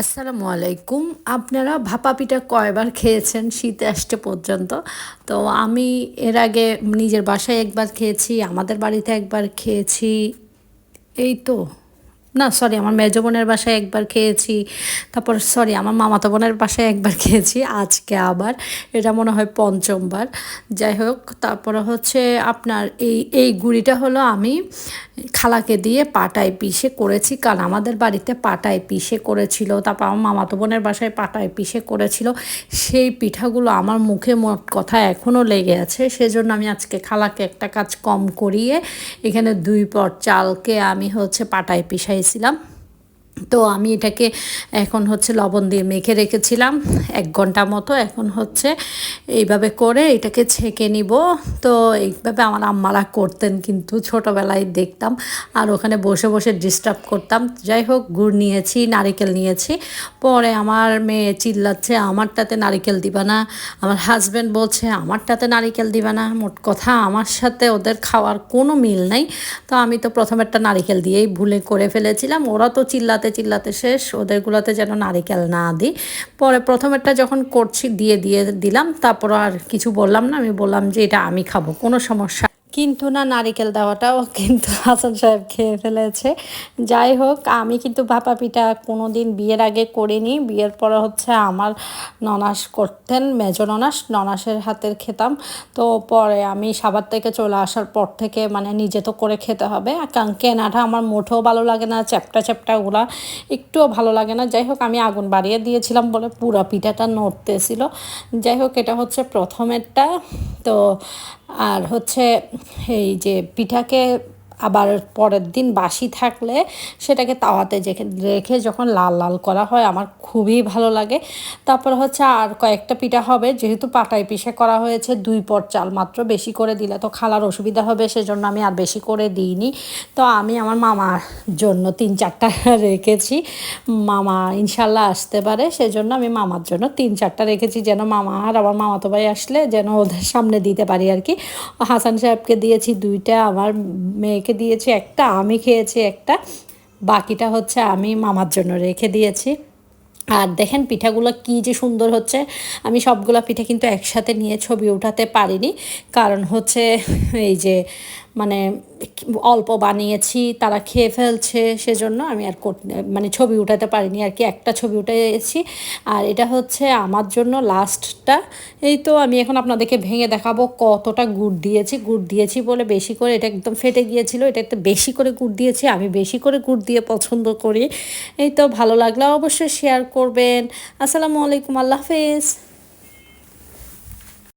আসসালামু আলাইকুম। আপনারা ভাপা পিঠা কয়বার খেয়েছেন শীত আসতে পর্যন্ত? তো আমি এর আগে নিজের বাসায় একবার খেয়েছি, আমাদের বাড়িতে একবার খেয়েছি। এই তো। না সরি আমার মেজো বোনের বাসায় একবার খেয়েছি। তারপর সরি আমার মামাতো বোনের বাসায় একবার খেয়েছি। আজকে আবার, এটা মনে হয় পঞ্চমবার। যাই হোক, তারপরে হচ্ছে আপনার এই এই গুড়িটা হলো আমি খালাকে দিয়ে পাটায় পিষে করেছি, কারণ আমাদের বাড়িতে পাটায় পিষে করেছিল, তারপর আমার মামাতো বোনের বাসায় পাটায় পিষে করেছিল। সেই পিঠাগুলো আমার মুখে মোট কথা এখনও লেগে আছে। সেজন্য আমি আজকে খালাকে একটা কাজ কম করিয়ে, এখানে দুই পট চালকে আমি হচ্ছে পাটায় পিষাইছিলাম তো আমি এটাকে এখন হচ্ছে লবণ দিয়ে মেখে রেখেছিলাম এক ঘণ্টা মতো। এখন হচ্ছে এইভাবে করে এটাকে ছেঁকে নিব। তো এইভাবে আমার আম্মারা করতেন কিন্তু ছোটোবেলায় দেখতাম আর ওখানে বসে বসে ডিস্টার্ব করতাম। যাই হোক, গুড় নিয়েছি, নারিকেল নিয়েছি। পরে আমার মেয়ে চিল্লাচ্ছে, আমারটাতে নারিকেল দিবা না। আমার হাজব্যান্ড বলছে, আমারটাতে নারিকেল দিবা না। মোট কথা আমার সাথে ওদের খাওয়ার কোনো মিল নাই। তো আমি তো প্রথম একটা নারিকেল দিয়েই ভুলে করে ফেলেছিলাম। ওরা তো চিল্লাতে চিল্লাতে শেষ, ওদেরগুলোতে যেন নারিকেল না দিই। পরে প্রথমেরটা যখন করছি, দিয়ে দিয়ে দিলাম, তারপর আর কিছু বললাম না, আমি বললাম যে এটা আমি খাব, কোনো সমস্যা কিন্তু না, নারিকেল দেওয়াটাও কিন্তু হাসান সাহেব খেয়ে ফেলেছে। যাই হোক, আমি কিন্তু ভাপা পিঠা কোনো দিন বিয়ের আগে করিনি। বিয়ের পরে হচ্ছে আমার ননাস করতেন, মেজো ননাস, ননাসের হাতের খেতাম। তো পরে আমি সাবার থেকে চলে আসার পর থেকে মানে নিজে তো করে খেতে হবে। কারণ কেনাটা আমার মোটেও ভালো লাগে না, চ্যাপটা চ্যাপটা চ্যাপটাগুলা একটুও ভালো লাগে না। যাই হোক, আমি আগুন বাড়িয়ে দিয়েছিলাম বলে পুরা পিঠাটা নড়তেছিল। যাই হোক, এটা হচ্ছে প্রথমেরটা। তো আর হচ্ছে এই যে পিঠাকে আবার পরের দিন বাসি থাকলে সেটাকে তাওয়াতে রেখে যখন লাল লাল করা হয় আমার খুবই ভালো লাগে। তারপর হচ্ছে আর কয়েকটা পিঠা হবে, যেহেতু পাটায় পিষে করা হয়েছে, দুই পট চাল মাত্র বেশি করে দিলে তো খালার অসুবিধা হবে, সেজন্য আমি আর বেশি করে দিইনি। তো আমি আমার মামার জন্য তিন চারটা রেখেছি। মামা ইনশাল্লাহ আসতে পারে, সেজন্য আমি মামার জন্য তিন চারটা রেখেছি, যেন মামা আর আমার মামাতো ভাই আসলে যেন ওদের সামনে দিতে পারি আর কি। হাসান সাহেবকে দিয়েছি দুইটা, আমার মেয়েকে দিয়েছি, একটা আমি খেয়েছি, একটা বাকিটা হচ্ছে আমি মামার জন্য রেখে দিয়েছি। আর দেখেন পিঠাগুলো কী যে সুন্দর হচ্ছে। আমি সবগুলো পিঠা কিন্তু একসাথে নিয়ে ছবি উঠাতে পারিনি। কারণ হচ্ছে এই যে মানে অল্প বানিয়েছি, তারা খেয়ে ফেলছে, সেজন্য আমি আর মানে ছবি উঠাতে পারিনি, আর কি একটা ছবি উঠেছি। আর এটা হচ্ছে আমার জন্য লাস্টটা এই তো আমি এখন আপনাদেরকে ভেঙে দেখাবো কতটা গুড় দিয়েছি। গুড় দিয়েছি বলে বেশি করে এটা একদম ফেটে গিয়েছিল, এটা একটু বেশি করে গুড় দিয়েছি, আমি বেশি করে গুড় দিয়ে পছন্দ করি। এই তো ভালো লাগলে অবশ্যই শেয়ার করবেন। আসসালামু আলাইকুম, আল্লাহ হাফেজ।